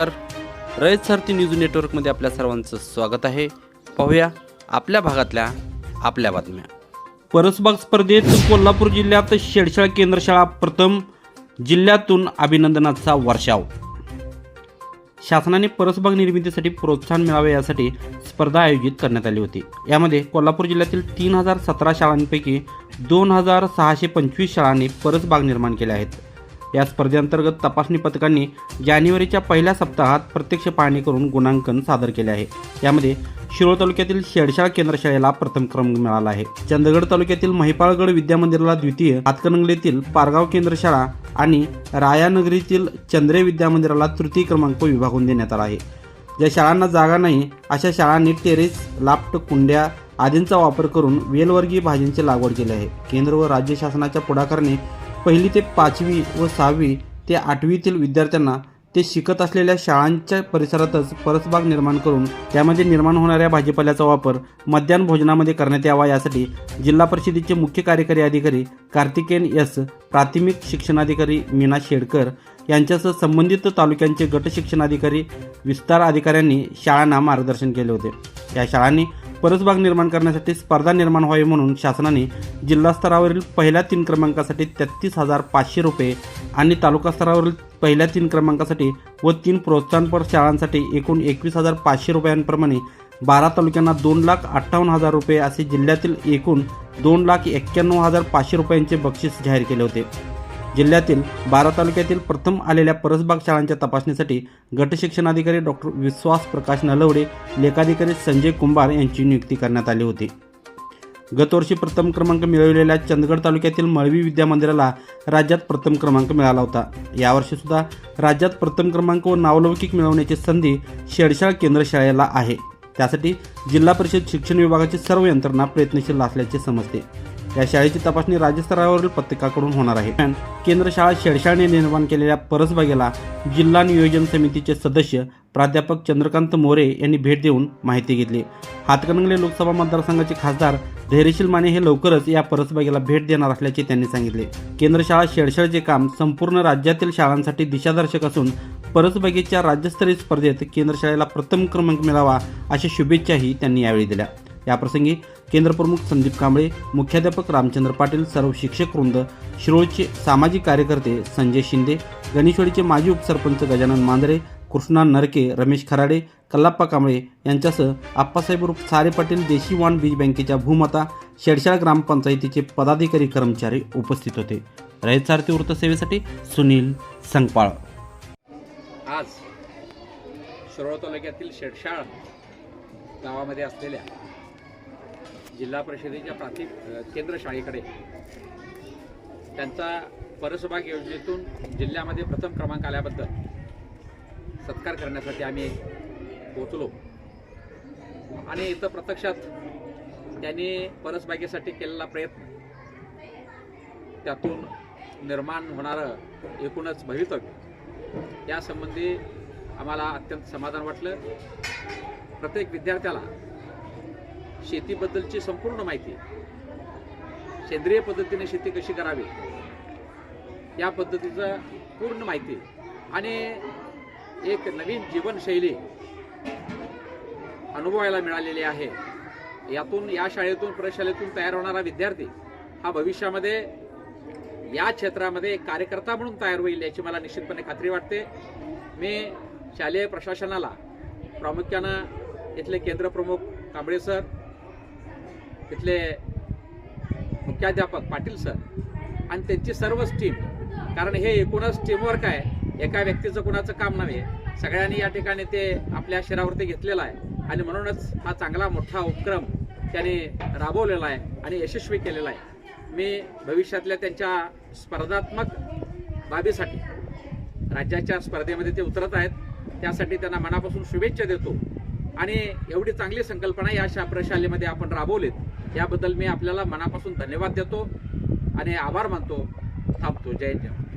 तर रयत सारथी न्यूज नेटवर्कमध्ये आपल्या सर्वांचं स्वागत आहे. पाहूया आपल्या भागातल्या आपल्या बातम्या. परसबाग स्पर्धेत कोल्हापूर जिल्ह्यात शेडशाळा केंद्रशाळा प्रथम जिल्ह्यातून अभिनंदनाचा वर्षाव. शासनाने परसबाग निर्मितीसाठी प्रोत्साहन मिळावे यासाठी स्पर्धा आयोजित करण्यात आली होती. यामध्ये कोल्हापूर जिल्ह्यातील तीन हजार सतरा शाळांपैकी दोन हजार सहाशे पंचवीस शाळांनी परसबाग निर्माण केल्या आहेत. या स्पर्धेअंतर्गत तपासणी पथकांनी जानेवारीच्या पहिल्या सप्ताहात प्रत्यक्ष पाहणी करून गुणांकन सादर केले आहे. यामध्ये शिरोळ तालुक्यातील शेडशाळ केंद्रशाळेला प्रथम क्रमांक मिळाला आहे. चंदगड तालुक्यातील महिपाळगड विद्यामंदिराला द्वितीय हातकणंगलेतील पारगाव केंद्रशाळा आणि रायानगरीतील चंद्रे विद्यामंदिराला तृतीय क्रमांक विभागून देण्यात आला आहे. ज्या शाळांना जागा नाही अशा शाळांनी टेरेस लापट कुंड्या आदींचा वापर करून वेलवर्गीय भाज्यांची लागवड केली आहे. केंद्र व राज्य शासनाच्या पुढाकाराने पहिली ते पाचवी व सहावी ते आठवीतील विद्यार्थ्यांना ते शिकत असलेल्या शाळांच्या परिसरातच परसबाग निर्माण करून त्यामध्ये निर्माण होणाऱ्या भाजीपाल्याचा वापर मध्यान्ह भोजनामध्ये करण्यात यावा यासाठी जिल्हा परिषदेचे मुख्य कार्यकारी अधिकारी कार्तिकेयन एस प्राथमिक शिक्षणाधिकारी मीना शेडकर यांच्यासह संबंधित तालुक्यांचे गट शिक्षणाधिकारी विस्तार अधिकाऱ्यांनी शाळांना मार्गदर्शन केले होते. या शाळांनी परसबाग निर्माण करण्यासाठी स्पर्धा निर्माण व्हावी म्हणून शासनाने जिल्हा स्तरावरील पहिल्या तीन क्रमांकासाठी तेहतीस हजार पाचशे रुपये आणि तालुका स्तरावरील पहिल्या तीन क्रमांकासाठी व तीन प्रोत्साहनपर शाळांसाठी एकूण एकवीस हजार पाचशे रुपयांप्रमाणे बारा तालुक्यांना दोन लाख अठ्ठावन्न हजार रुपये असे जिल्ह्यातील एकूण दोन लाख एक्क्याण्णव हजार पाचशे रुपयांचे बक्षीस जाहीर केले होते. जिल्ह्यातील बारा तालुक्यातील प्रथम आलेल्या परसबाग शाळांच्या तपासणीसाठी गट शिक्षणाधिकारी डॉक्टर विश्वास प्रकाश नलवडे लेखाधिकारी संजय कुंभार यांची नियुक्ती करण्यात आली होती. गतवर्षी प्रथम क्रमांक मिळवलेल्या चंदगड तालुक्यातील मळवी विद्यामंदिराला राज्यात प्रथम क्रमांक मिळाला होता. यावर्षी सुद्धा राज्यात प्रथम क्रमांक व नावलौकिक मिळवण्याची संधी शेडशाळ केंद्र शाळेला आहे. त्यासाठी जिल्हा परिषद शिक्षण विभागाची सर्व यंत्रणा प्रयत्नशील असल्याचे समजते. या शाळेची तपासणी राज्यस्तरावरील पथकाकडून होणार आहे. केंद्र शाळा शेडशाळने निर्माण केलेल्या परसबागेला जिल्हा नियोजन समितीचे सदस्य प्राध्यापक चंद्रकांत मोरे यांनी भेट देऊन माहिती घेतली. हातकणंगले लोकसभा मतदारसंघाचे खासदार धैर्यशील माने हे लवकरच या परसबागेला भेट देणार असल्याचे त्यांनी सांगितले. केंद्र शाळा शेडशाळचे काम संपूर्ण राज्यातील शाळांसाठी दिशादर्शक असून परसबागेच्या राज्यस्तरीय स्पर्धेत केंद्र शाळेला प्रथम क्रमांक मिळावा अशा शुभेच्छाही त्यांनी यावेळी दिल्या. याप्रसंगी केंद्रप्रमुख संदीप कांबळे मुख्याध्यापक रामचंद्र पाटील सर्व शिक्षक वृंद शिरोळचे सामाजिक कार्यकर्ते संजय शिंदे गणेशवाडीचे माजी उपसरपंच गजानन मांजरे कृष्णा नरके रमेश खराडे कल्लाप्पा कांबळे यांच्यासह आप्पासाहेब रूप सारे पाटील देशीवान बीज बँकेच्या भूमाता शेडशाळ ग्रामपंचायतीचे पदाधिकारी कर्मचारी उपस्थित होते. रयत सारथी वृत्तसेवेसाठी सुनील संगपाळ. आज शिरोळ तालुक्यातील शेडशाळ गावामध्ये असलेल्या जिल्हा परिषदेच्या प्राथमिक केंद्र शाळेकडे त्यांचा परसबाग योजनेतून जिल्ह्यामध्ये प्रथम क्रमांक आल्याबद्दल सत्कार करण्यासाठी आम्ही पोचलो आणि इथं प्रत्यक्षात त्यांनी परसबागेसाठी केलेला प्रयत्न त्यातून निर्माण होणारं एकूणच भवितव्य यासंबंधी आम्हाला अत्यंत समाधान वाटलं. प्रत्येक विद्यार्थ्याला शेतीबद्दलची संपूर्ण माहिती. सेंद्रिय पद्धतीने शेती कशी करावी? या पद्धतीचं पूर्ण माहिती. आणि एक नवीन जीवनशैली अनुभवायला मिळालेली आहे. यातून या शाळेतून प्रशालेतून तयार होणारा विद्यार्थी हा भविष्यामध्ये या क्षेत्रामध्ये एक कार्यकर्ता म्हणून तयार होईल याची मला निश्चितपणे खात्री वाटते. मी शालेय प्रशासनाला प्रामुख्यानं इथले केंद्रप्रमुख कांबळे सर तिथले मुख्याध्यापक पाटील सर आणि त्यांची सर्वच टीम कारण हे एकूणच टीमवर्क आहे. एका व्यक्तीचं कुणाचं काम नव्हे. सगळ्यांनी या ठिकाणी ते आपल्या शिरावरती घेतलेलं आहे. आणि म्हणूनच हा चांगला मोठा उपक्रम त्यांनी राबवलेला आहे आणि यशस्वी केलेला आहे. मी भविष्यातल्या त्यांच्या स्पर्धात्मक बाबीसाठी राज्याच्या स्पर्धेमध्ये ते उतरत आहेत. त्यासाठी त्यांना मनापासून शुभेच्छा देतो. आणि एवढी चांगली संकल्पना या शाप्रशालेमध्ये आपण राबवलीत याबद्दल मी आपल्याला मनापासून धन्यवाद देतो आणि आभार मानतो. थांबतो. जय जय